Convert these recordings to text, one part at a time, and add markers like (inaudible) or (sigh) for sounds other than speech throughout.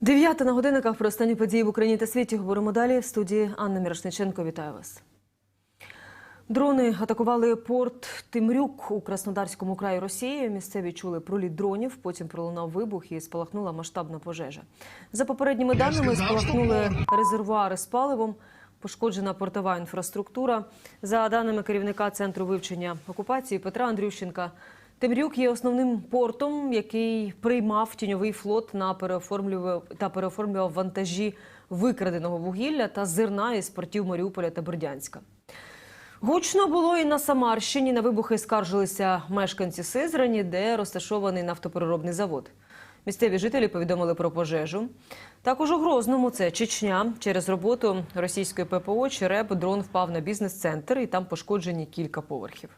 Дев'ята на годинниках про останні події в Україні та світі говоримо далі. В студії Анна Мірошниченко. Вітаю вас. Дрони атакували порт Тимрюк у Краснодарському краї Росії. Місцеві чули проліт дронів, потім пролунав вибух і спалахнула масштабна пожежа. За попередніми даними, спалахнули резервуари з паливом, пошкоджена портова інфраструктура. За даними керівника центру вивчення окупації Петра Андрющенка, Темрюк є основним портом, який приймав тіньовий флот на переоформлював та переоформлював вантажі викраденого вугілля та зерна із портів Маріуполя та Бердянська. Гучно було і на Самарщині. На вибухи скаржилися мешканці Сизрані, де розташований нафтопереробний завод. Місцеві жителі повідомили про пожежу. Також у Грозному, це Чечня. Через роботу російської ППО чи РЕБ дрон впав на бізнес-центр і там пошкоджені кілька поверхів.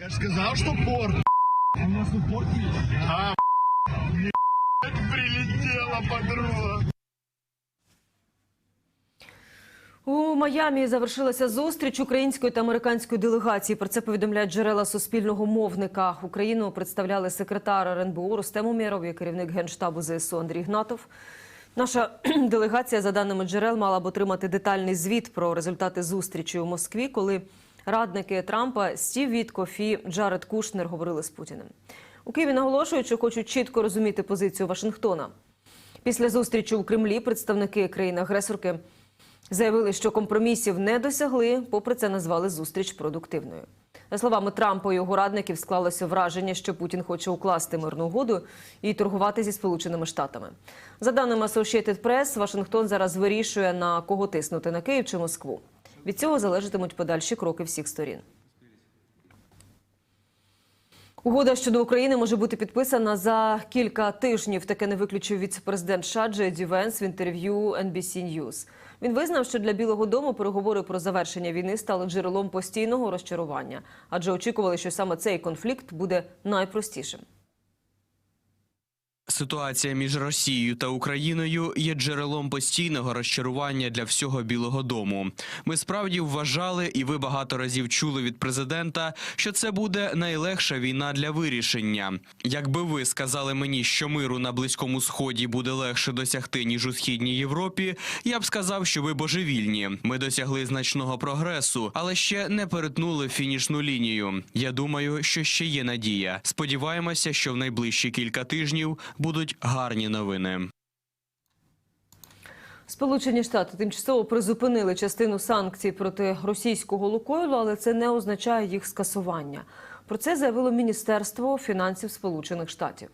Я же сказал, что порт. А у нас тут порт есть? А, ебать, прилетела подруга. У Майамі завершилася зустріч української та американської делегації. Про це повідомляють джерела суспільного мовника. Україну представляли секретар РНБО Рустем Умєров і керівник генштабу ЗСУ Андрій Гнатов. Наша (clears throat) делегація, за даними джерел, мала б отримати детальний звіт про результати зустрічі у Москві, коли радники Трампа Стів Віткоф і Джаред Кушнер говорили з Путіним. У Києві наголошують, що хочуть чітко розуміти позицію Вашингтона. Після зустрічі у Кремлі представники країни-агресорки заявили, що компромісів не досягли, попри це назвали зустріч продуктивною. За словами Трампа і його радників, склалося враження, що Путін хоче укласти мирну угоду і торгувати зі Сполученими Штатами. За даними Associated Press, Вашингтон зараз вирішує на кого тиснути на Київ чи Москву. Від цього залежатимуть подальші кроки всіх сторін. Угода щодо України може бути підписана за кілька тижнів. Таке не виключив віце-президент США Джей Венс в інтерв'ю NBC News. Він визнав, що для Білого Дому переговори про завершення війни стали джерелом постійного розчарування, адже очікували, що саме цей конфлікт буде найпростішим. Ситуація між Росією та Україною є джерелом постійного розчарування для всього Білого Дому. Ми справді вважали, і ви багато разів чули від президента, що це буде найлегша війна для вирішення. Якби ви сказали мені, що миру на близькому сході буде легше досягти ніж у східній Європі, я б сказав, що ви божевільні. Ми досягли значного прогресу, але ще не перетнули фінішну лінію. Я думаю, що ще є надія. Сподіваємося, що в найближчі кілька тижнів будуть гарні новини. Сполучені Штати тимчасово призупинили частину санкцій проти російського Лукойлу, але це не означає їх скасування. Про це заявило Міністерство фінансів Сполучених Штатів.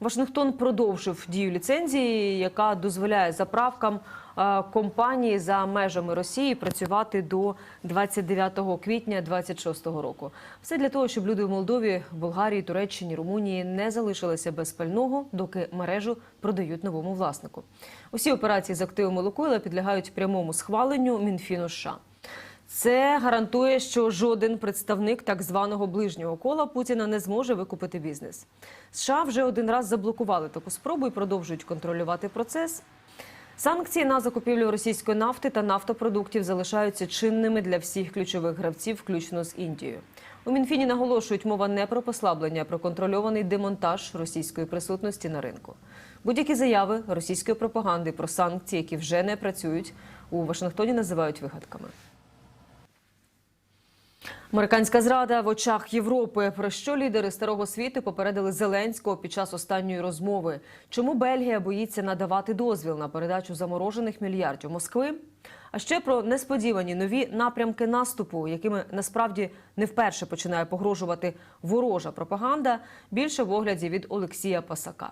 Вашингтон продовжив дію ліцензії, яка дозволяє заправкам е, компанії за межами Росії працювати до 29 квітня 2026 року. Все для того, щоб люди в Молдові, Болгарії, Туреччині, Румунії не залишилися без пального, доки мережу продають новому власнику. Усі операції з активами Лукойла підлягають прямому схваленню Мінфіну США. Це гарантує, що жоден представник так званого ближнього кола Путіна не зможе викупити бізнес. США вже один раз заблокували таку спробу і продовжують контролювати процес. Санкції на закупівлю російської нафти та нафтопродуктів залишаються чинними для всіх ключових гравців, включно з Індією. У Мінфіні наголошують, мова не про послаблення, а про контрольований демонтаж російської присутності на ринку. Будь-які заяви російської пропаганди про санкції, які вже не працюють, у Вашингтоні називають вигадками. Американська зрада в очах Європи. Про що лідери старого світу попередили Зеленського під час останньої розмови? Чому Бельгія боїться надавати дозвіл на передачу заморожених мільярдів Москви? А ще про несподівані нові напрямки наступу, якими насправді не вперше починає погрожувати ворожа пропаганда. Більше в огляді від Олексія Пасака.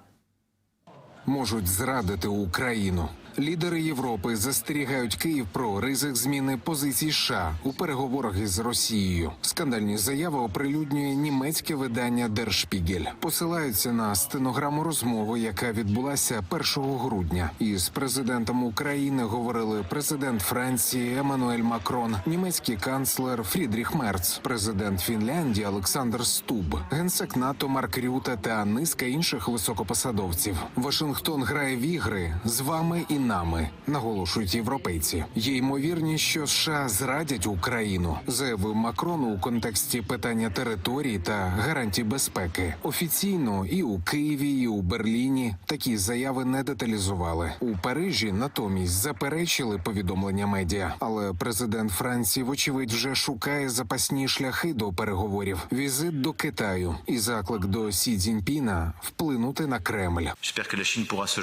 можуть зрадити Україну. Лідери Європи застерігають Київ про ризик зміни позицій США у переговорах із Росією. Скандальні заяви оприлюднює німецьке видання Дершпігель. Посилаються на стенограму розмови, яка відбулася 1 грудня. Із президентом України говорили президент Франції Еммануель Макрон, німецький канцлер Фрідріх Мерц, президент Фінляндії Олександр Стуб, генсек НАТО Марк Рюта та низка інших високопосадовців. Вашингтон грає в ігри з вами і нами, наголошують європейці. Є ймовірність, що США зрадять Україну, заявив Макрон у контексті питання території та гарантій безпеки. Офіційно і у Києві, і у Берліні такі заяви не деталізували. У Парижі натомість заперечили повідомлення медіа. Але президент Франції, вочевидь, вже шукає запасні шляхи до переговорів. Візит до Китаю і заклик до Сі Цзіньпіна вплинути на Кремль. J'espère que la Chine pourra se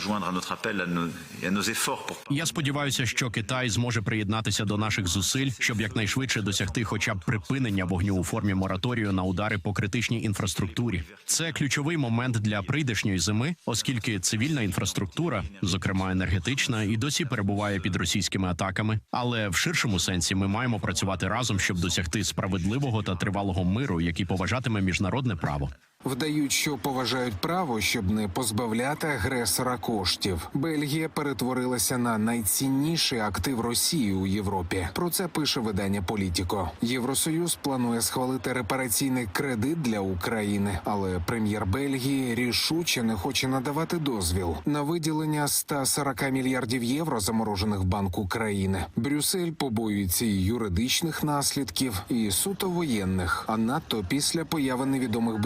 Я сподіваюся, що Китай зможе приєднатися до наших зусиль, щоб якнайшвидше досягти хоча б припинення вогню у формі мораторію на удари по критичній інфраструктурі. Це ключовий момент для прийдешньої зими, оскільки цивільна інфраструктура, зокрема енергетична, і досі перебуває під російськими атаками. Але в ширшому сенсі ми маємо працювати разом, щоб досягти справедливого та тривалого миру, який поважатиме міжнародне право. Вдають, що поважають право, щоб не позбавляти агресора коштів. Бельгія перетворилася на найцінніший актив Росії у Європі. Про це пише видання Політіко. Євросоюз планує схвалити репараційний кредит для України, але прем'єр Бельгії рішуче не хоче надавати дозвіл на виділення 140 мільярдів євро, заморожених в Банку країни. Брюссель побоюється і юридичних наслідків, і суто воєнних. А надто після появи невідомих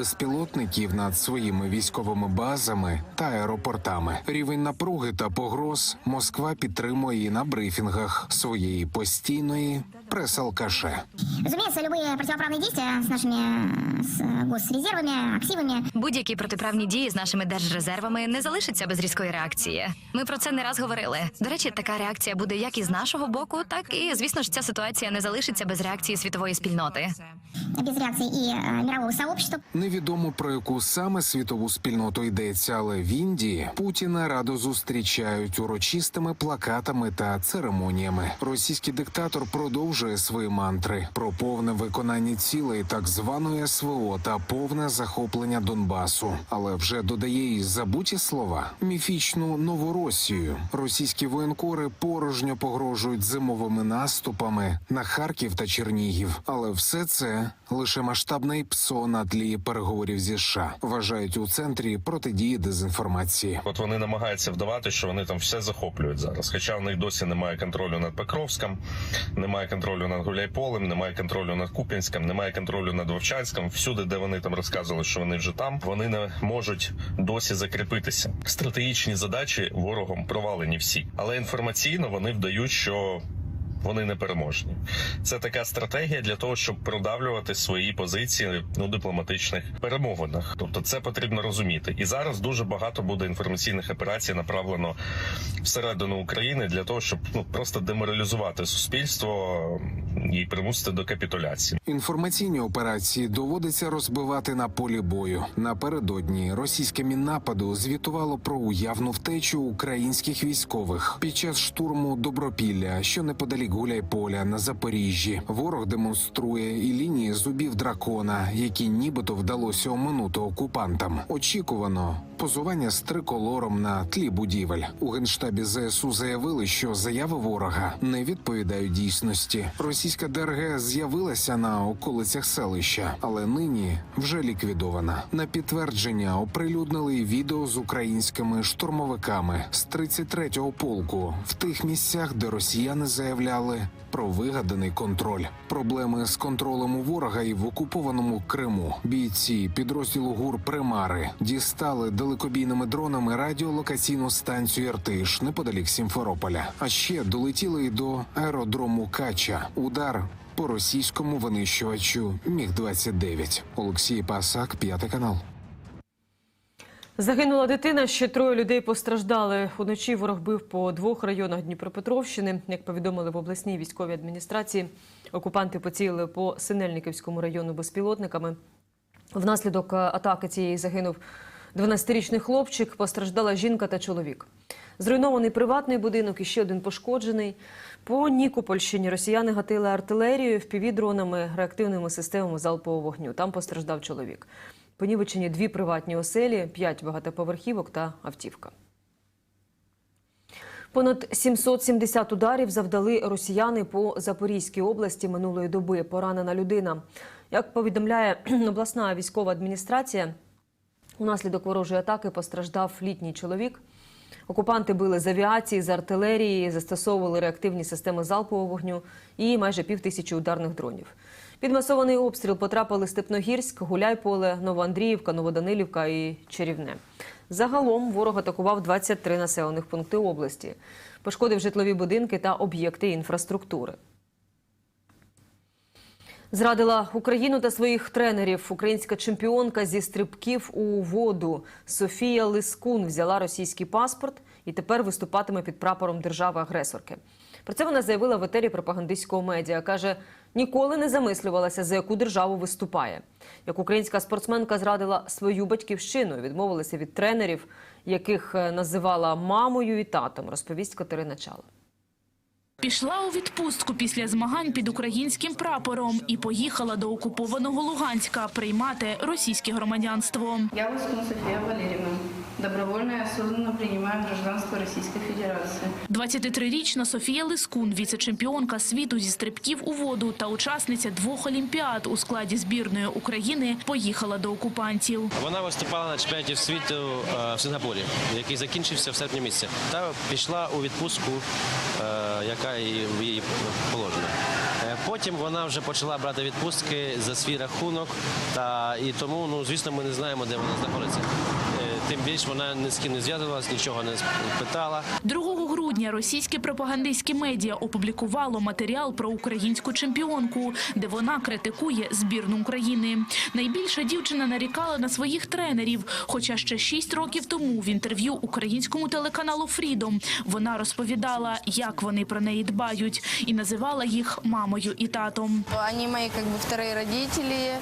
безпілотників над своїми військовими базами та аеропортами. Рівень напруги та погроз Москва підтримує і на брифінгах своєї постійної прес-алкаше. Разумеется, любые противоправные действия с нашими э, с э, госрезервами, активами Будь-які протиправні дії з нашими держрезервами не залишаться без різкої реакції. Ми про це не раз говорили. До речі, така реакція буде як із нашого боку, так і звісно ж ця ситуація не залишиться без реакції світової спільноти. без реакции и э, мирового сообщества. Невідомо про яку саме світову спільноту йдеться, але в Індії Путіна радо зустрічають урочистими плакатами та церемоніями. Російський диктатор продовжує свої мантри про повне виконання цілей так званої СВО та повне захоплення Донбасу. Але вже додає і забуті слова міфічну Новоросію. Російські воєнкори порожньо погрожують зимовими наступами на Харків та Чернігів. Але все це лише масштабне ПСО на тлі переговорів зі США. Вважають у центрі протидії дезінформації. От вони намагаються вдавати, що вони там все захоплюють зараз. Хоча в них досі немає контролю над Покровськом, немає контролю над Гуляйполем, немає контролю над Куп'янськом, немає контролю над Вовчанськом. Всюди, де вони там розказували, що вони вже там, вони не можуть досі закріпитися. Стратегічні задачі ворогом провалені всі, але інформаційно вони вдають, що. Вони не переможні. Це така стратегія для того, щоб продавлювати свої позиції у дипломатичних перемовинах. Тобто, це потрібно розуміти. І зараз дуже багато буде інформаційних операцій направлено всередину України для того, щоб ну просто деморалізувати суспільство і примусити до капітуляції. Інформаційні операції доводиться розбивати на полі бою. Напередодні російське міннападу звітувало про уявну втечу українських військових під час штурму Добропілля, що неподалік Гуляйполя на Запоріжжі. Ворог демонструє і лінії зубів дракона, які нібито вдалося оминути окупантам. Очікувано позування з триколором на тлі будівель. У генштабі ЗСУ заявили, що заяви ворога не відповідають дійсності. Російська ДРГ з'явилася на околицях селища, але нині вже ліквідована. На підтвердження оприлюднили відео з українськими штурмовиками з 33-го полку в тих місцях, де росіяни заявляли про вигаданий контроль. Проблеми з контролем у ворога і в окупованому Криму. Бійці підрозділу ГУР Примари дістали далекобійними дронами радіолокаційну станцію Іртиш неподалік Сімферополя. А ще долетіли й до аеродрому Кача. Удар по російському винищувачу Міг 29 Олексій Пасак, п'ятий канал. Загинула дитина, ще троє людей постраждали. Уночі ворог бив по двох районах Дніпропетровщини. Як повідомили в обласній військовій адміністрації, окупанти поцілили по Синельниківському району безпілотниками. Внаслідок е, атаки цієї загинув 12-річний хлопчик, постраждала жінка та чоловік. Зруйнований приватний будинок і ще один пошкоджений. По Нікопольщині росіяни гатили артилерією, впівдронами, реактивними системами залпового вогню. Там постраждав чоловік. Понівечені дві приватні оселі, п'ять багатоповерхівок та автівка. Понад 770 ударів завдали росіяни по Запорізькій області минулої доби. Поранена людина. Як повідомляє (clears throat) обласна військова адміністрація, унаслідок ворожої атаки постраждав літній чоловік. Окупанти били з авіації, з артилерії, застосовували реактивні системи залпового вогню і майже пів тисячі ударних дронів. Під масований обстріл потрапили Степногірськ, Гуляйполе, Новоандріївка, Новоданилівка і Чарівне. Загалом ворог атакував 23 населених пункти області, пошкодив житлові будинки та об'єкти інфраструктури. Зрадила Україну та своїх тренерів. Українська чемпіонка зі стрибків у воду Софія Лискун взяла російський паспорт і тепер виступатиме під прапором держави-агресорки. Про це вона заявила в етері пропагандистського медіа. каже, ніколи не замислювалася, за яку державу виступає. Як українська спортсменка зрадила свою батьківщину, відмовилася від тренерів, яких е, називала мамою і татом, розповість Катерина Чала. Пішла у відпустку після змагань під українським прапором і поїхала до окупованого Луганська приймати російське громадянство. Я Лоскун София Валерьевна. Добровольно и осознанно принимаю гражданство Российской Федерации. 23-річна Софія Лискун, віце-чемпіонка світу зі стрибків у воду та учасниця двох олімпіад у складі збірної України, поїхала до окупантів. Вона виступала на чемпіонаті світу е, в Сингапурі, який закінчився в серпні місяці. Та пішла у відпустку, е, яка в її положена. Е, Потім вона вже почала брати відпустки за свій рахунок, і тому, ну звісно, ми не знаємо, де вона знаходиться. Е, Тим більше вона ні з ким не зв'язувалася, нічого не питала. 2 грудня російське пропагандистське медіа опублікувало матеріал про українську чемпіонку, де вона критикує збірну України. Найбільше дівчина нарікала на своїх тренерів. Хоча ще 6 років тому в інтерв'ю українському телеканалу Фрідом вона розповідала, як вони про неї дбають, і називала їх мамою і татом. Они мои как бы вторые родители.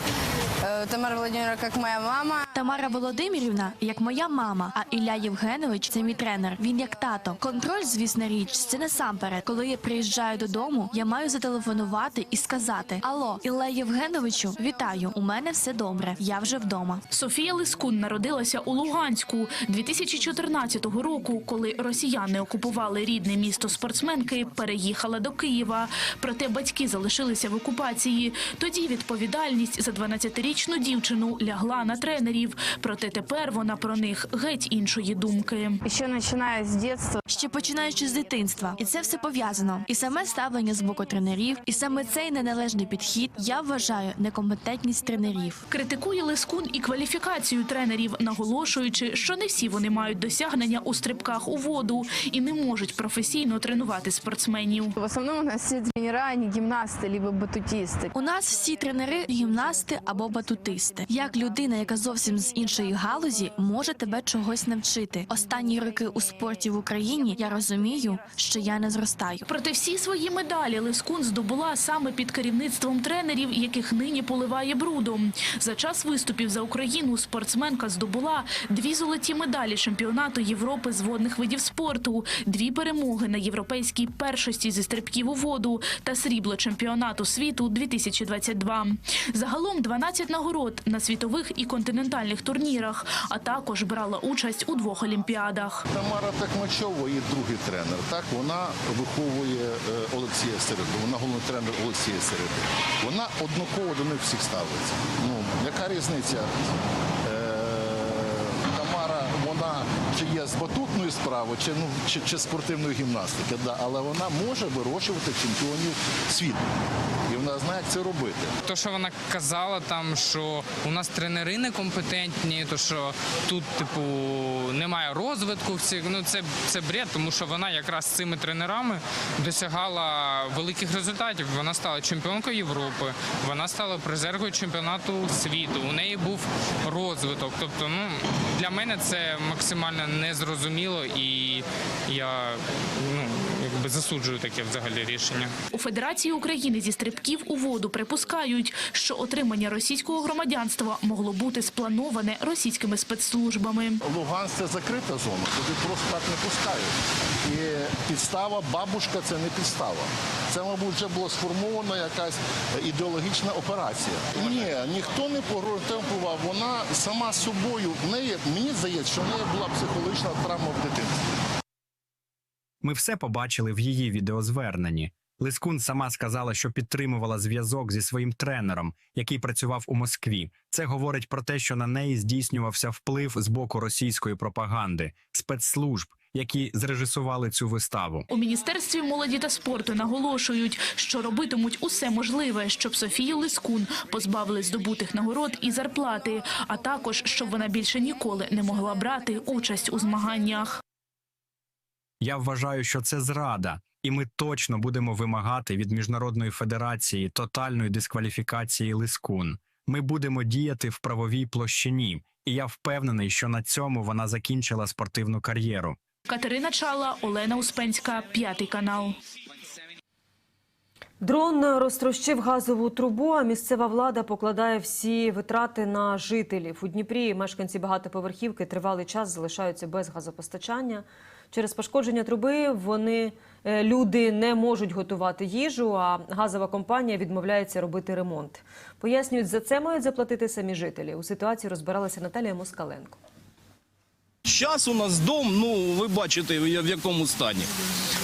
Э, Тамара Владимировна как моя мама. Тамара Володимирівна як моя мама, а Ілля Євгенович це мій тренер. Він як тато. Контроль, звісна річ, це насамперед. Коли я приїжджаю додому, я маю зателефонувати і сказати: Алло, Ілля Євгеновичу, вітаю! У мене все добре. Я вже вдома. Софія Лискун народилася у Луганську 2014 року, коли росіяни окупували рідне місто спортсменки, переїхала до Києва. Проте батьки залишилися в окупації. Тоді відповідальність за 12-річну дівчину лягла на тренерів. Проте тепер вона про них геть іншої думки. Еще начиная с детства. Ще починаючи з дитинства, і це все пов'язано. І саме ставлення з боку тренерів, і саме цей неналежний підхід я вважаю некомпетентність тренерів. Критикує Лискун і кваліфікацію тренерів, наголошуючи, що не всі вони мають досягнення у стрибках у воду і не можуть професійно тренувати спортсменів. В основном у нас все тренера, они гимнасты, либо батутисты. У нас всі тренери гімнасти або батутисти. Як людина, яка зовсім з іншої галузі, може тебе чогось навчити. Останні роки у спорті в Україні я розумію, що я не зростаю. Проте всі свої медалі Лискун здобула саме під керівництвом тренерів, яких нині поливає брудом. За час виступів за Україну спортсменка здобула дві золоті медалі чемпіонату Європи з водних видів спорту, дві перемоги на європейській першості зі стрибків у воду та срібло чемпіонату світу 2022. Загалом 12 нагород на світових і континентальних турнірах, а також брала участь у двох олімпіадах. Тамара Такмачова, її другий тренер. Так вона виховує е, Олексія Середу. Вона головний тренер Олексія Середи. Вона однаково до них всіх ставиться. Ну яка різниця? Вона чи є з батутної справи, чи ну чи, чи спортивної гімнастики, да, але вона може вирощувати чемпіонів світу. І вона знає, як це робити. То, що вона казала, там що у нас тренери некомпетентні, то що тут, типу, немає розвитку всіх. Ну це, це бред, тому що вона якраз цими тренерами досягала великих результатів. Вона стала чемпіонкою Європи, вона стала призеркою чемпіонату світу. У неї був розвиток. Тобто, ну для мене це максимально незрозуміло, і я ну якби засуджую таке взагалі рішення. У Федерації України зі стрибків у воду припускають, що отримання російського громадянства могло бути сплановане російськими спецслужбами. Луганськ це закрита зона, туди просто так не пускають. І підстава бабушка це не підстава. Це, мабуть, вже була сформована якась ідеологічна операція. Ні, ніхто не погрунтував. Вона сама собою в неї, мені здається, що в неї була психологічна травма в дитинстві. Ми все побачили в її відеозверненні. Лискун сама сказала, що підтримувала зв'язок зі своїм тренером, який працював у Москві. Це говорить про те, що на неї здійснювався вплив з боку російської пропаганди, спецслужб, які зрежисували цю виставу. У міністерстві молоді та спорту наголошують, що робитимуть усе можливе, щоб Софію Лискун позбавили здобутих нагород і зарплати, а також щоб вона більше ніколи не могла брати участь у змаганнях. Я вважаю, що це зрада, і ми точно будемо вимагати від міжнародної федерації тотальної дискваліфікації Лискун. Ми будемо діяти в правовій площині, і я впевнений, що на цьому вона закінчила спортивну кар'єру. Катерина Чала, Олена Успенська, п'ятий канал. Дрон розтрощив газову трубу, а місцева влада покладає всі витрати на жителів. У Дніпрі мешканці багатоповерхівки тривалий час залишаються без газопостачання. Через пошкодження труби вони е, люди не можуть готувати їжу, а газова компанія відмовляється робити ремонт. Пояснюють, за це мають заплатити самі жителі. У ситуації розбиралася Наталія Москаленко. Зараз у нас дом, ну ви бачите, в в якому стані.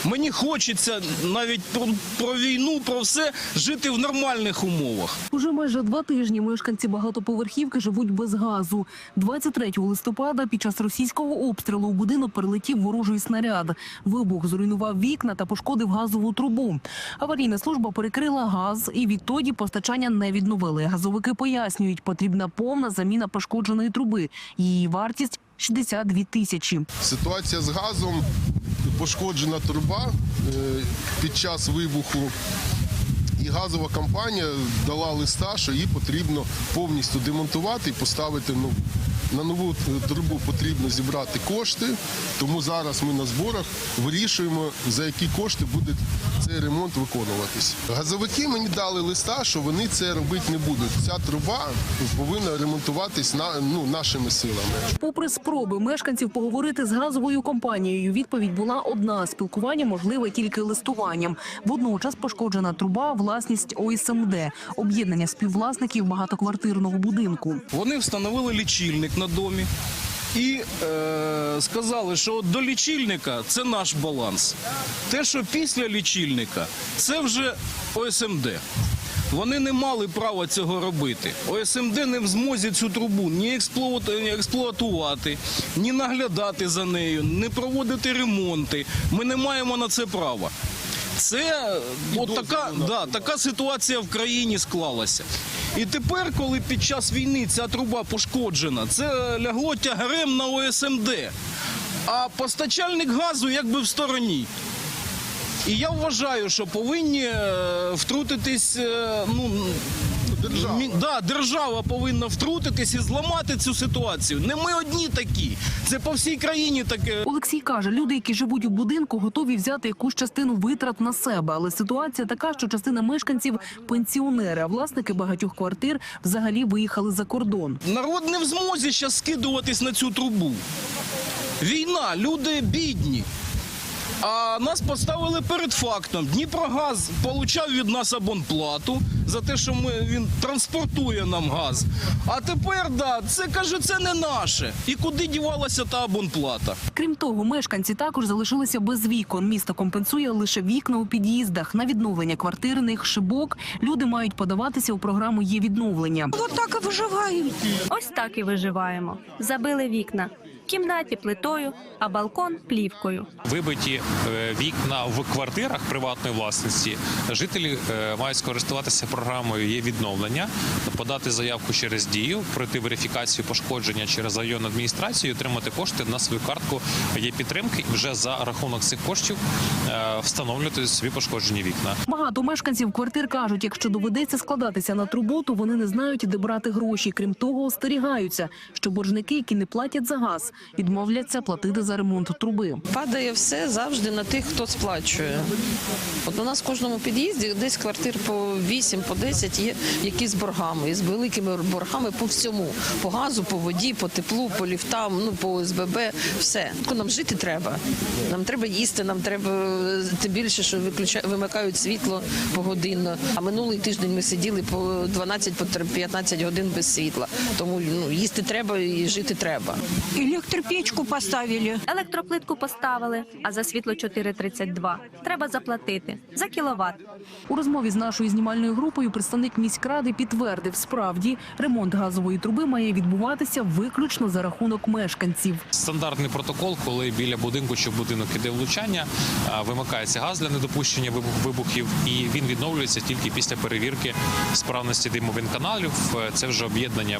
Мені хочеться навіть про, про війну, про все жити в нормальних умовах. Уже майже два тижні мешканці багатоповерхівки живуть без газу. 23 листопада під час російського обстрілу у будинок перелетів ворожий снаряд. Вибух зруйнував вікна та пошкодив газову трубу. Аварійна служба перекрила газ і відтоді постачання не відновили. Газовики пояснюють, потрібна повна заміна пошкодженої труби. Її вартість 62 тисячі. Ситуація з газом, пошкоджена труба е, під час вибуху. І газова компанія дала листа, що її потрібно повністю демонтувати і поставити нову. На нову трубу потрібно зібрати кошти, тому зараз ми на зборах вирішуємо, за які кошти буде цей ремонт виконуватись. Газовики мені дали листа, що вони це робити не будуть. Ця труба повинна ремонтуватись на, ну, нашими силами. Попри спроби мешканців поговорити з газовою компанією, відповідь була одна: спілкування можливе тільки листуванням. Водночас пошкоджена труба власність ОСМД – об'єднання співвласників багатоквартирного будинку. Вони встановили лічильник на домі і е, сказали, що до лічильника це наш баланс. Те, що після лічильника, це вже ОСМД. Вони не мали права цього робити. ОСМД не в змозі цю трубу ні експлуату- ні експлуатувати, ні наглядати за нею, не проводити ремонти. Ми не маємо на це права. Це от така, да, така ситуація в країні склалася. І тепер, коли під час війни ця труба пошкоджена, це лягло тягарем на ОСМД. А постачальник газу якби в стороні. І я вважаю, що повинні е, втрутитись. е, Ну, Держава. мі- да, держава повинна втрутитись і зламати цю ситуацію. Не ми одні такі. Це по всій країні таке. Олексій каже, люди, які живуть у будинку, готові взяти якусь частину витрат на себе. Але ситуація така, що частина мешканців пенсіонери, а власники багатьох квартир взагалі виїхали за кордон. Народ не в змозі зараз скидуватись на цю трубу. Війна, люди бідні. А нас поставили перед фактом. Дніпрогаз получав від нас абонплату за те, що ми, він транспортує нам газ. А тепер, да, це каже, це не наше. І куди дівалася та абонплата? Крім того, мешканці також залишилися без вікон. Місто компенсує лише вікна у під'їздах. На відновлення квартирних шибок люди мають подаватися у програму є відновлення. От так і виживають. Ось так і виживаємо. Забили вікна. Кімнаті плитою, а балкон плівкою. вибиті е, вікна в квартирах приватної власності, жителі е, мають скористуватися програмою є відновлення, подати заявку через дію, пройти верифікацію пошкодження через районну адміністрацію, і отримати кошти на свою картку є підтримки і вже за рахунок цих коштів е, встановлювати собі пошкоджені вікна. Багато мешканців квартир кажуть, якщо доведеться складатися на трубу, то вони не знають, де брати гроші. Крім того, остерігаються, що боржники, які не платять за газ, відмовляться платити за ремонт труби. Падає все завжди на тих, хто сплачує. От у нас в кожному під'їзді десь квартир по 8, по 10 є які з боргами, і з великими боргами по всьому. По газу, по воді, по теплу, по ліфтам, ну по ОСББ, все. Нам жити треба. Нам треба їсти, нам треба е, тим більше, що виключають, вимикають світло погодинно. А минулий тиждень ми сиділи по 12-15 годин без світла. Тому ну, їсти треба і жити треба. Електропечку поставили. Електроплитку поставили, а за світло 4,32 треба заплатити за кіловат. У розмові з нашою знімальною групою представник міськради підтвердив, справді ремонт газової труби має відбуватися виключно за рахунок мешканців. Стандартний протокол, коли біля будинку чи будинок іде влучання, вимикається газ для недопущення вибухів, і він відновлюється тільки після перевірки справності димовинканалів. Е, Це вже об'єднання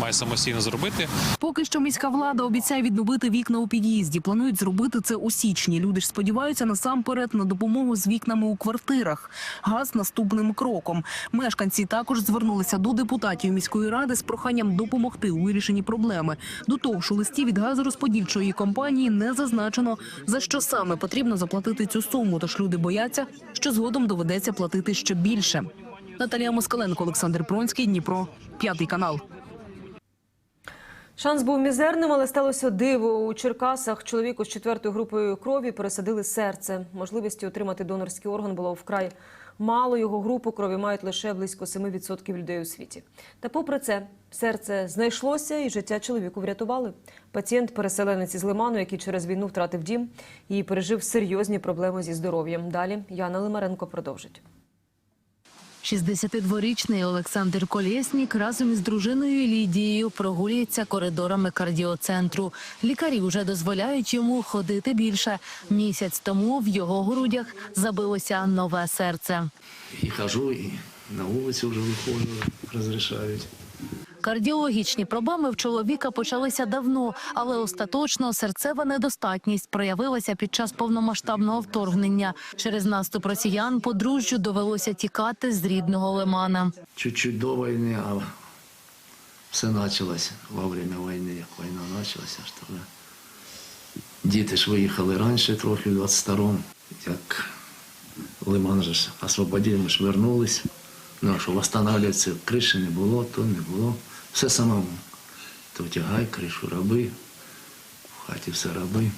має самостійно зробити. Поки що міська влада обіцяє відновити вікна у під'їзді. Планують зробити це у січні. Люди ж сподіваються насамперед на допомогу з вікнами у квартирах. Газ наступним кроком. Мешканці також звернулися до депутатів міської ради з проханням допомогти у вирішенні проблеми. До того ж, у листі від газорозподільчої компанії не зазначено за що саме потрібно заплатити цю суму. Тож люди бояться, що згодом доведеться платити ще більше. Наталія Москаленко, Олександр Пронський, Дніпро, п'ятий канал. Шанс був мізерним, але сталося диво. У Черкасах чоловіку з четвертою групою крові пересадили серце. Можливості отримати донорський орган було вкрай мало. Його групу крові мають лише близько 7% людей у світі. Та попри це, серце знайшлося і життя чоловіку врятували. Пацієнт переселенець із Лиману, який через війну втратив дім і пережив серйозні проблеми зі здоров'ям. Далі Яна Лимаренко продовжить. 62-річний Олександр Колєснік разом із дружиною Лідією прогулюється коридорами кардіоцентру. Лікарі вже дозволяють йому ходити більше. Місяць тому в його грудях забилося нове серце. І хожу, і на вулицю вже виходжу, розрішають. Кардіологічні проблеми в чоловіка почалися давно, але остаточно серцева недостатність проявилася під час повномасштабного вторгнення. Через наступ росіян подружжю довелося тікати з рідного лимана. Чуть-чуть до війни, а все почалося во время війни, як війна почалася. Що. Діти ж виїхали раніше, трохи в 22-му. Як Лиман же ж освободили, ми ж вернулись. Ну, що восстанавливатися криші не було, то не було. Все самому. То тягай, кришу роби, в хаті все роби.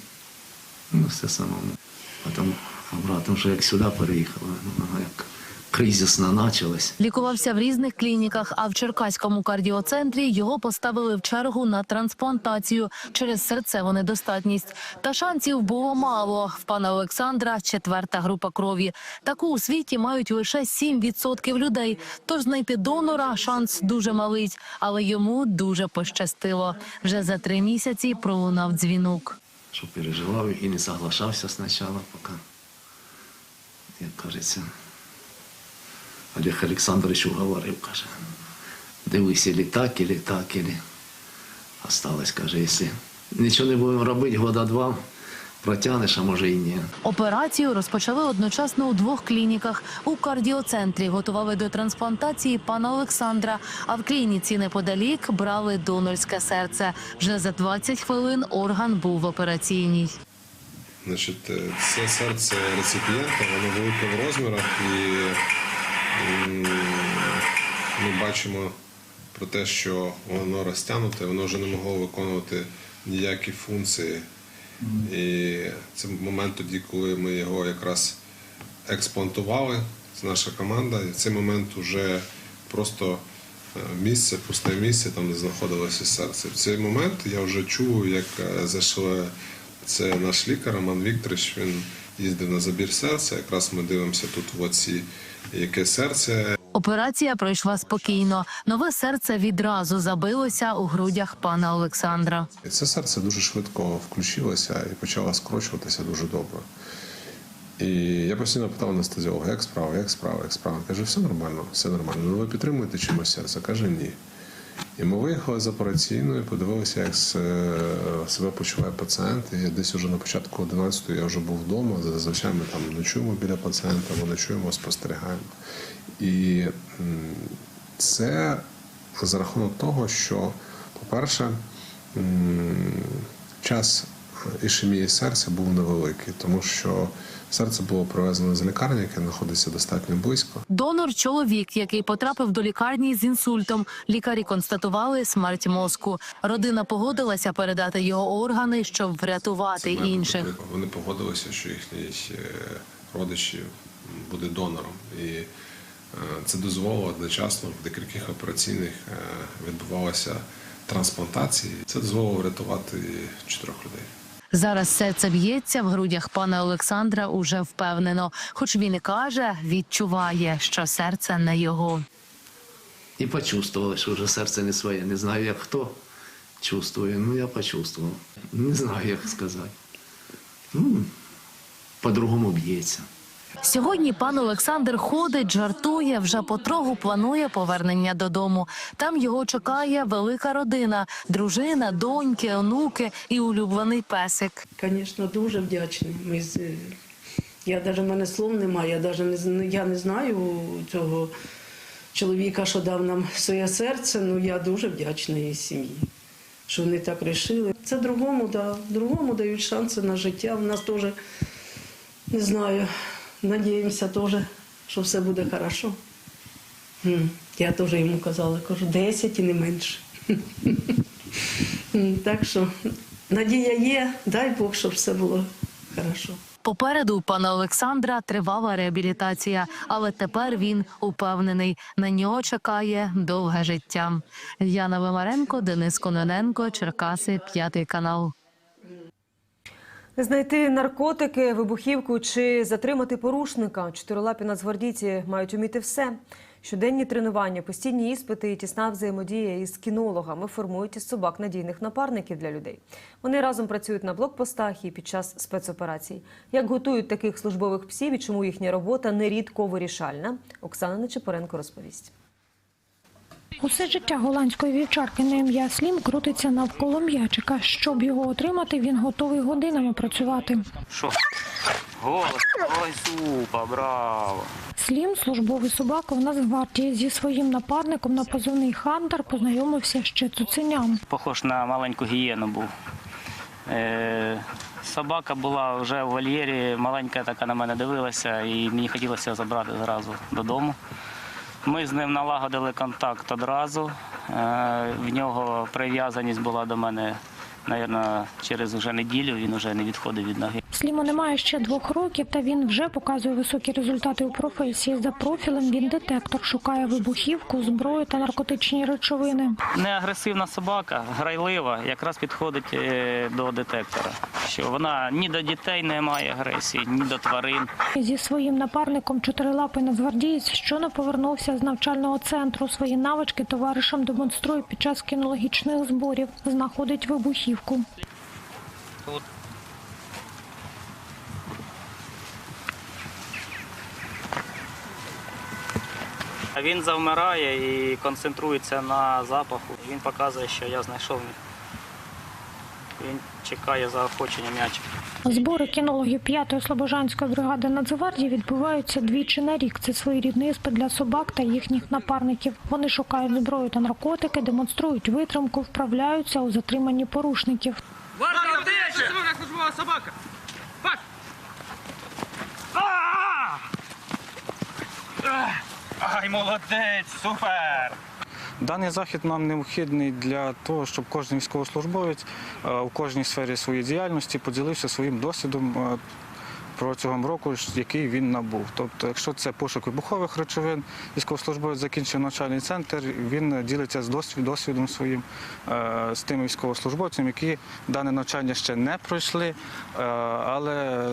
Ну, все самому. Потім обратно вже як сюди переїхала, ну, як кризисно почалось. Лікувався в різних клініках, а в Черкаському кардіоцентрі його поставили в чергу на трансплантацію через серцеву недостатність. Та шансів було мало. В пана Олександра четверта група крові. Таку у світі мають лише 7% людей. Тож знайти донора шанс дуже малий, але йому дуже пощастило. Вже за три місяці пролунав дзвінок. Що переживав і не соглашався спочатку, поки, як кажеться, Олег Олександрович уговорив, каже, дивись, і так, і так, і осталось, каже, якщо нічого не будемо робити, года два, протягнеш, а може і ні. Операцію розпочали одночасно у двох клініках. У кардіоцентрі готували до трансплантації пана Олександра, а в клініці неподалік брали донорське серце. Вже за 20 хвилин орган був в операційній. Значить, е, це серце реципієнта, воно велике в розмірах і ми бачимо про те, що воно розтягнуте, воно вже не могло виконувати ніякі функції. І це момент тоді, коли ми його якраз експлантували, це наша команда, і цей момент вже просто е, місце, пусте місце, там де знаходилося серце. В цей момент я вже чув, як е, зайшли це наш лікар Роман Вікторович. Він їздив на забір серця. Якраз ми дивимося тут в оці, яке серце. Операція пройшла спокійно. Нове серце відразу забилося у грудях пана Олександра. Це серце дуже швидко включилося і почало скорочуватися дуже добре. І я постійно питав анестезіолога, як справа, як справа, як справа. Каже, все нормально, все нормально. Ну ви підтримуєте чимось серце? Каже, ні. І ми виїхали з операційної, подивилися, як е, себе почуває пацієнт. І десь уже на початку 11-ї я вже був вдома. Зазвичай ми там ночуємо біля пацієнта, ми ночуємо, спостерігаємо. І це за рахунок того, що, по-перше, час ішемії серця був невеликий, тому що серце було привезено з лікарні, яке знаходиться достатньо близько. Донор чоловік, який потрапив до лікарні з інсультом. Лікарі констатували смерть мозку. Родина погодилася передати його органи, щоб врятувати інших. Вони погодилися, що їхній е, родич буде донором. І е, це дозволило одночасно в декількох операційних е, відбувалося трансплантації. Це дозволило врятувати чотирьох людей. Зараз серце б'ється в грудях пана Олександра уже впевнено. Хоч він і каже, відчуває, що серце не його. І почувствував, що вже серце не своє. Не знаю, як хто чувствує. Ну, я почувствував. Не знаю, як сказати. Ну, по-другому б'ється. Сьогодні пан Олександр ходить, жартує, вже потроху планує повернення додому. Там його чекає велика родина, дружина, доньки, онуки і улюблений песик. Звісно, дуже вдячний. Я навіть в мене слов немає, я навіть не, я не знаю цього чоловіка, що дав нам своє серце, ну я дуже вдячна її сім'ї, що вони так вирішили. Це другому, да, другому дають шанси на життя. У нас теж, не знаю, надіємося теж, що все буде хорошо. Я теж йому казала, кажу, 10 і не менше. Так що надія є, дай Бог, щоб все було хорошо. Попереду у пана Олександра тривала реабілітація, але тепер він упевнений, на нього чекає довге життя. Яна Вимаренко, Денис Кононенко, Черкаси, п'ятий канал. Знайти наркотики, вибухівку чи затримати порушника. Чотирилапі нацгвардійці мають уміти все. Щоденні тренування, постійні іспити і тісна взаємодія із кінологами формують із собак надійних напарників для людей. Вони разом працюють на блокпостах і під час спецоперацій. Як готують таких службових псів і чому їхня робота нерідко вирішальна, Оксана Нечепоренко розповість. Усе життя голландської вівчарки на ім'я Слім крутиться навколо м'ячика. Щоб його отримати, він готовий годинами працювати. Що? Голос, ой, супа, браво. Слім, службовий собака в Нацгвардії зі своїм напарником на позивний Хантер познайомився ще цуценям. Похож на маленьку гієну був. Е, собака була вже в вольєрі, маленька така на мене дивилася, і мені хотілося забрати зразу додому. Ми з ним налагодили контакт одразу. Е, в нього прив'язаність була до мене, мабуть, через вже неділю, він вже не відходив від ноги. Сліму немає ще двох років, та він вже показує високі результати у професії. За профілем він детектор, шукає вибухівку, зброю та наркотичні речовини. Неагресивна собака, грайлива, якраз підходить е, до детектора. Що вона ні до дітей не має агресії, ні до тварин. Зі своїм напарником чотирилапий нацгвардієць щойно повернувся з навчального центру. Свої навички товаришам демонструє під час кінологічних зборів. Знаходить вибухівку. Тут Він завмирає і концентрується на запаху. Він показує, що я знайшов. Він чекає заохочення м'ячика. Збори кінологів 5-ї Слобожанської бригади Нацгвардії відбуваються двічі на рік. Це своєрідний іспит для собак та їхніх напарників. Вони шукають зброю та наркотики, демонструють витримку, вправляються у затриманні порушників. Варта службова собака! Ай, молодець, супер! Даний захід нам необхідний для того, щоб кожен військовослужбовець е, у кожній сфері своєї діяльності поділився своїм досвідом е, протягом року, який він набув. Тобто, якщо це пошук вибухових речовин, військовослужбовець закінчив навчальний центр, він ділиться з досвід- досвідом своїм е, з тими військовослужбовцями, які дане навчання ще не пройшли, е, але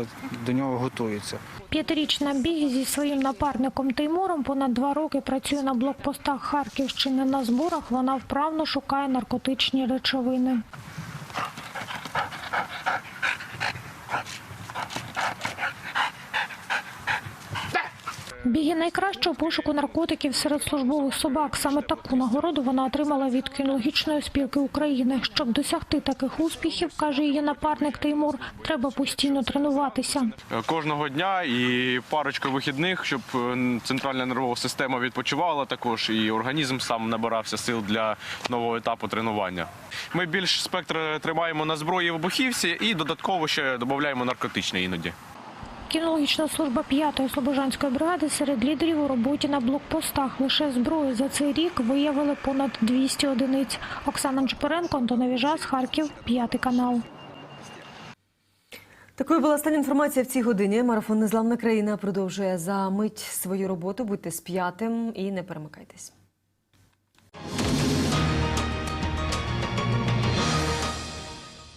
до нього готуються. П'ятирічна Бігі зі своїм напарником Теймуром понад два роки працює на блокпостах Харківщини. На зборах вона вправно шукає наркотичні речовини. Бігі найкраще у пошуку наркотиків серед службових собак. Саме таку нагороду вона отримала від кінологічної спілки України. Щоб досягти таких успіхів, каже її напарник Теймур, треба постійно тренуватися. кожного дня і парочку вихідних, щоб е, центральна нервова система відпочивала також і організм сам набирався сил для нового етапу тренування. Ми більш спектр тримаємо на зброї вибухівці і додатково ще додаємо наркотичне іноді. Кінологічна служба 5-ї Слобожанської бригади серед лідерів у роботі на блокпостах. Лише зброю за цей рік виявили понад 200 одиниць. Оксана Чепоренко, Антон Авіжас, Харків, п'ятий канал. Такою була остання інформація в цій годині. Марафон Незламна країна продовжує за мить свою роботу. Будьте з п'ятим і не перемикайтесь.